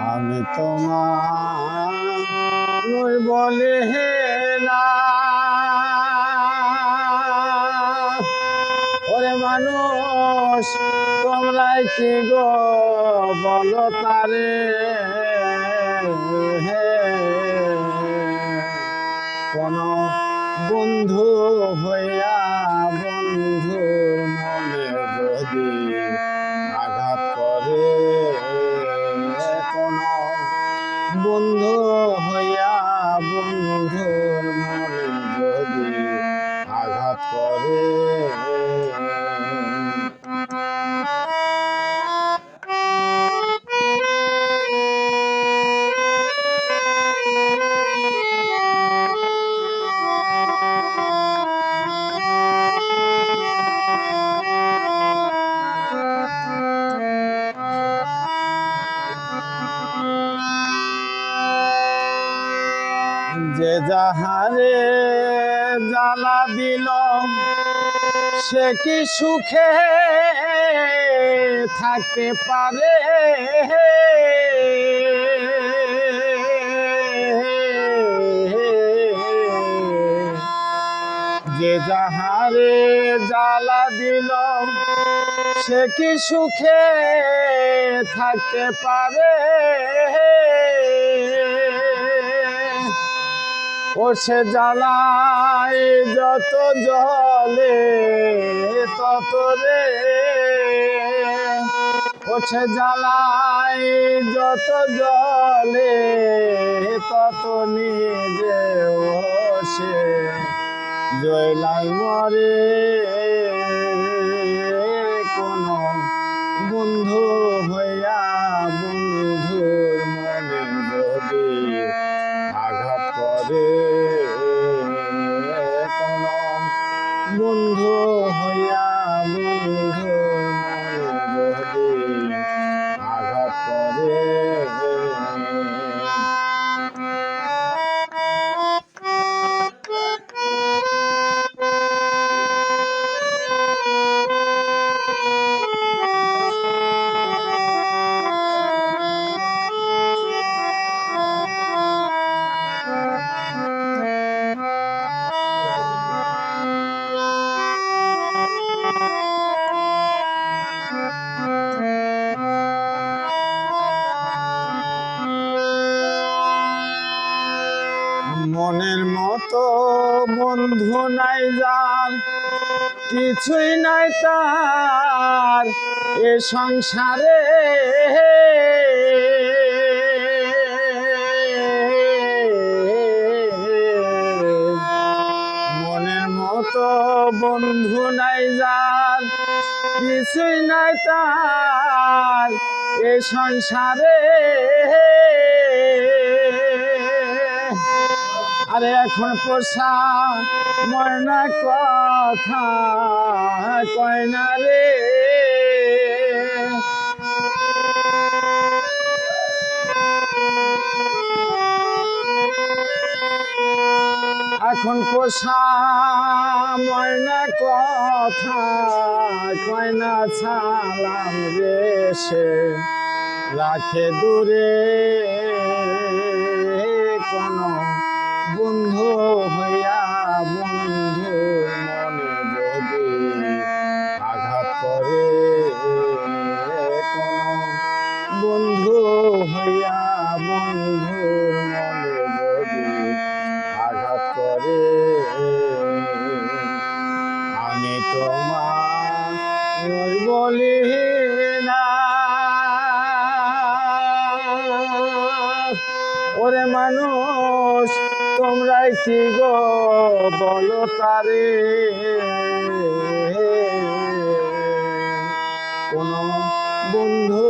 আমি তোমার বলে না। ওরে মানুষ, তোমরাই কি গো বলো তারে? হে। কোন বন্ধু হইয়া বন্ধুর মনে যদি আঘাত করে বন্ধু হইয়া বন্ধুর যে যাহারে জ্বালা দিল, সে কি সুখে থাকতে পারে? যে যাহারে জ্বালা দিল, সে কি সুখে থাকতে পারে? ও সে জ্বালায় যত জলে, তত রে। ও সে জ্বালায় যত জলে, তত নিজে ও সে জয়লাই মরে, কোন বন্ধু হইয়া বন্ধুর মনে বন্ধু হইয়া বন্ধু আঘাত করে। মতো বন্ধু নাই যার, কিছুই নাই তার এ সংসারে। মনের মতো বন্ধু নাই যার, কিছুই নাই তার এ সংসারে। আরে এখন পোষা ময়না কথা কয় না রে। এখন পোষা ময়না কথা কয় না ছালাম রে সে রাখে দূরে কোন বন্ধু হইয়া বন্ধুর মনে যদি আঘাত করে বন্ধু হইয়া বন্ধুর মনে যদি আঘাত করে, আমি তোমার বলি না। ওরে মানুষ তোমরাই কি গো বলো তারে? কোন বন্ধু